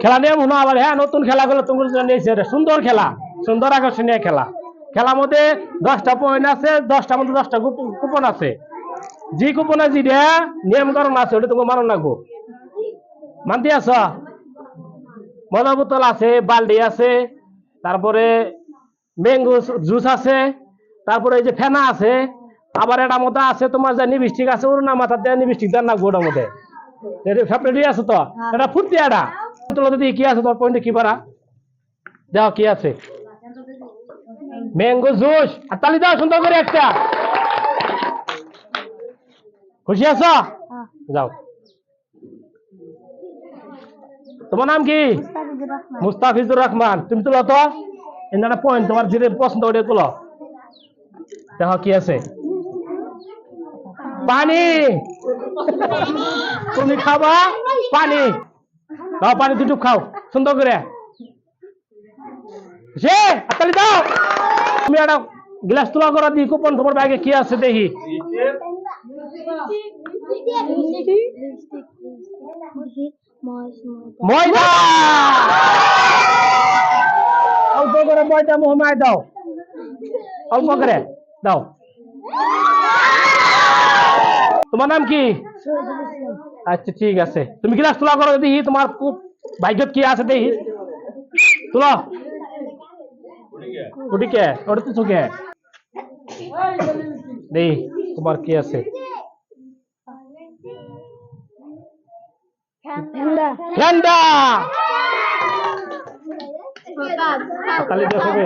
খেলা নিয়ে মনে আবার হ্যাঁ নতুন খেলাগুলো তোমার জন্য নিয়েছে সুন্দর খেলা সুন্দর আকর্ষণীয় খেলা। খেলার মধ্যে দশটা পয়েন্ট আছে দশটার মধ্যে দশটা কুপন আছে। যে কুপনে যেটা নিয়ম কারণ আছে ওটা তোমাকে মানো লাগবো মানতে আছ? মজা বোতল আছে বালতি আছে তারপরে ম্যাঙ্গো জুস আছে তারপরে এই যে ফেনা আছে আবার এটা মতো আছে তোমার যে নিবিষ্টিক আছে ওর না মাথা দেয় নিবিষ্টিক দেন না গোটার মধ্যে। সব রেডি আছে তো? এটা ফুটতে এটা তোলা যদি কি আছে তোর পয়েন্টে কি পারা? যাও, কি আছে? ম্যাঙ্গো জুস আর তালি দাও, সুন্দর করে একটা। খুশি আছো? যাও। তোমার নাম কি? মুস্তাফিজুর রহমান। তুমি তুলো তো? এখানে পয়েন্ট তোমার যেটা পছন্দ ওটা তুলো। দেখো, কি আছে? পানি। তুমি খাবা? পানি। দাও পানি দুটো খাও, সুন্দর করে। সে, হাততালি দাও। তুমি একটা গ্লাস তোলা করা দি কুপন তোমার ব্যাগে কি আছে দেখি। ময়দা! অল্প করে ময়দা মোহমায় দাও। অল্প করে, দাও। তোমার নাম কি আচ্ছা ঠিক আছে তুমি গ্লাস তোলা করো দেখি তোমার খুব ভাগ্যত কি আছে দেখি তোলো ওটিকে ওটা তো চোখে দেখি তোমার কি আছে ঠান্ডা তালি দিয়ে সবে